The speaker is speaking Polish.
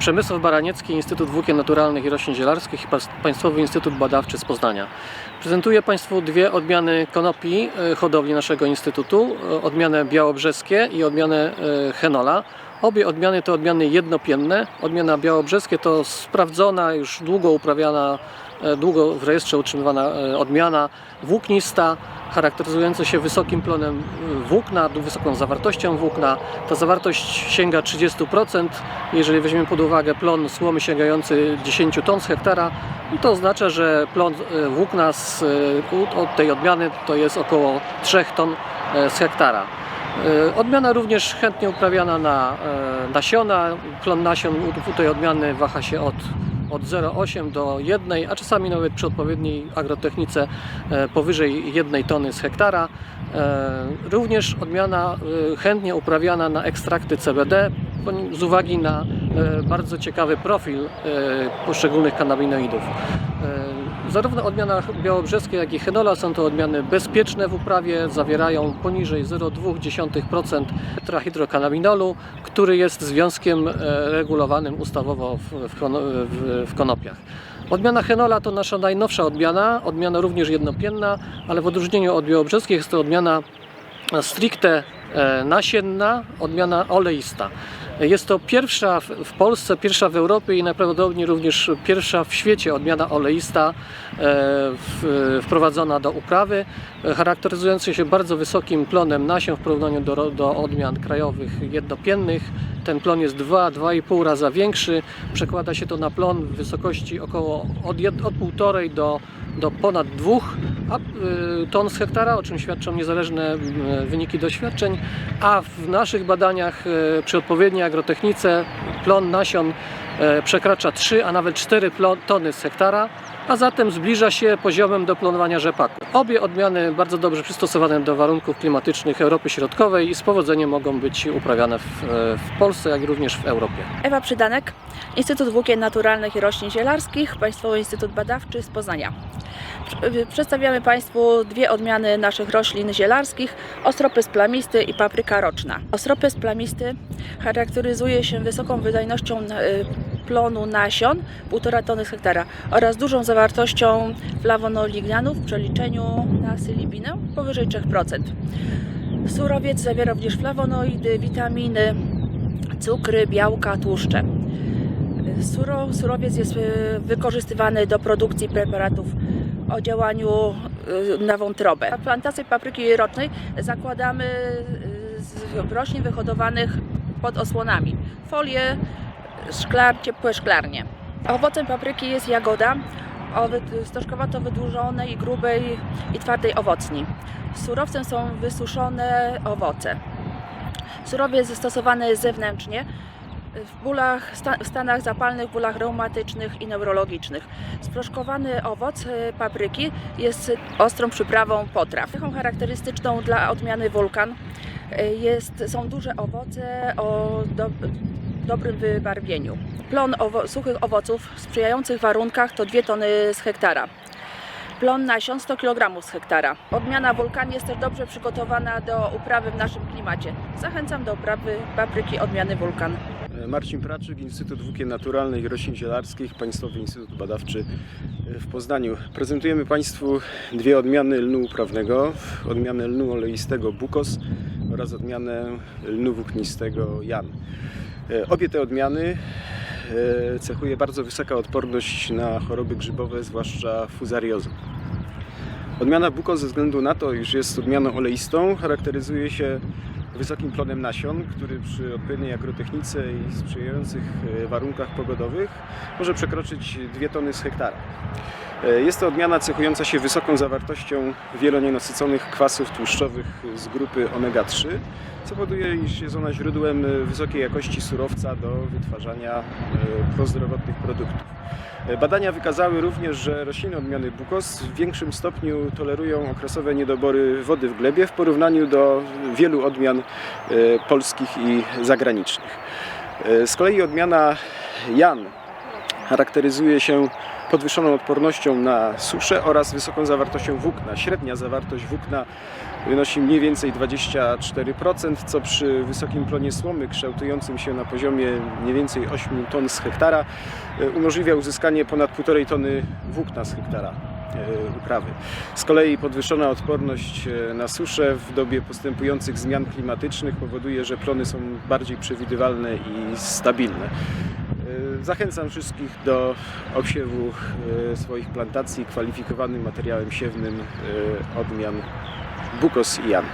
Przemysław Baraniecki, Instytut Włókien Naturalnych i Roślin Zielarskich i Państwowy Instytut Badawczy z Poznania. Prezentuję Państwu dwie odmiany konopi e, hodowli naszego Instytutu. e, Odmianę białobrzeskie i odmianę e, henola. Obie odmiany to odmiany jednopienne. Odmiana białobrzeskie to sprawdzona, już długo uprawiana, e, długo w rejestrze utrzymywana e, odmiana włóknista, charakteryzująca się wysokim plonem e, włókna, wysoką zawartością włókna. Ta zawartość sięga 30%. Jeżeli weźmiemy pod uwagę plon słomy sięgający 10 ton z hektara, no to oznacza, że plon włókna z, od tej odmiany to jest około 3 ton z hektara. E, Odmiana również chętnie uprawiana na e, nasiona. Plon nasion u tej odmiany waha się od, od 0,8 do 1, a czasami nawet przy odpowiedniej agrotechnice e, powyżej 1 tony z hektara. Również odmiana chętnie uprawiana na ekstrakty CBD z uwagi na bardzo ciekawy profil poszczególnych kanabinoidów. E, Zarówno odmiana białobrzeskie, jak i henola są to odmiany bezpieczne w uprawie, zawierają poniżej 0,2% tetrahydrokanabinolu, który jest związkiem e, regulowanym ustawowo w, w, kono- w, w konopiach. Odmiana henola to nasza najnowsza odmiana, odmiana również jednopienna, ale w odróżnieniu od białobrzeskiej jest to odmiana stricte e, nasienna, odmiana oleista. Jest to pierwsza w Polsce, pierwsza w Europie i najprawdopodobniej również pierwsza w świecie odmiana oleista e, wprowadzona do uprawy, charakteryzująca się bardzo wysokim plonem nasion w porównaniu do, do odmian krajowych jednopiennych. Ten plon jest 2-2,5 raza większy. Przekłada się to na plon w wysokości około od, jed- od 1,5 do, do ponad 2 a, y, ton z hektara, o czym świadczą niezależne y, wyniki doświadczeń, a w naszych badaniach y, przy odpowiedniej agrotechnice plon nasion przekracza 3, a nawet 4 plo- tony z hektara, a zatem zbliża się poziomem do planowania rzepaku. Obie odmiany bardzo dobrze przystosowane do warunków klimatycznych Europy Środkowej i z powodzeniem mogą być uprawiane w, w Polsce, jak również w Europie. Ewa Przydanek, Instytut Włókien Naturalnych i Roślin Zielarskich, Państwowy Instytut Badawczy z Poznania. Prze- Przedstawiamy Państwu dwie odmiany naszych roślin zielarskich, ostropys plamisty i papryka roczna. Ostropys plamisty charakteryzuje się wysoką wydajnością e, plonu nasion 1,5 tony z hektara oraz dużą zawartością flawonolignanów w przeliczeniu na sylibinę powyżej 3%. Surowiec zawiera również flawonoidy, witaminy, cukry, białka, tłuszcze. Suro, surowiec jest e, wykorzystywany do produkcji preparatów o działaniu e, na wątrobę. Plantację papryki rocznej zakładamy e, z roślin wyhodowanych pod osłonami. Folie, szklar, ciepłe szklarnie. Owocem papryki jest jagoda o stożkowato wydłużonej, grubej i twardej owocni. Surowcem są wysuszone owoce. Surowiec jest stosowany zewnętrznie w bólach, stanach zapalnych, bólach reumatycznych i neurologicznych. Sproszkowany owoc e, papryki jest ostrą przyprawą potraw. Cechą charakterystyczną dla odmiany wulkan e, jest, są duże owoce o do, dobrym wybarwieniu. Plon owo, suchych owoców w sprzyjających warunkach to 2 tony z hektara. Plon nasion 100 kg z hektara. Odmiana wulkan jest też dobrze przygotowana do uprawy w naszym klimacie. Zachęcam do uprawy papryki odmiany wulkan. Marcin Praczyk, Instytut Włókien Naturalnych i Roślin Zielarskich, Państwowy Instytut Badawczy w Poznaniu. Prezentujemy Państwu dwie odmiany lnu uprawnego. Odmianę lnu oleistego Bukos oraz odmianę lnu włóknistego Jan. E, Obie te odmiany e, cechuje bardzo wysoka odporność na choroby grzybowe, zwłaszcza fuzariozę. Odmiana Bukos ze względu na to, iż jest odmianą oleistą, charakteryzuje się wysokim plonem nasion, który przy odpowiedniej agrotechnice i sprzyjających e, warunkach pogodowych może przekroczyć 2 tony z hektara. E, Jest to odmiana cechująca się wysoką zawartością wielonienasyconych kwasów tłuszczowych z grupy omega-3, co powoduje, iż jest ona źródłem wysokiej jakości surowca do wytwarzania e, prozdrowotnych produktów. Badania wykazały również, że rośliny odmiany Bukos w większym stopniu tolerują okresowe niedobory wody w glebie w porównaniu do wielu odmian polskich i zagranicznych. E, Z kolei odmiana Jan charakteryzuje się podwyższoną odpornością na suszę oraz wysoką zawartością włókna. Średnia zawartość włókna wynosi mniej więcej 24%, co przy wysokim plonie słomy kształtującym się na poziomie mniej więcej 8 ton z hektara e, umożliwia uzyskanie ponad 1,5 tony włókna z hektara e, uprawy. Z kolei podwyższona odporność e, na suszę w dobie postępujących zmian klimatycznych powoduje, że plony są bardziej przewidywalne i stabilne. E, Zachęcam wszystkich do obsiewu e, swoich plantacji kwalifikowanym materiałem siewnym e, odmian Bukos i Jan.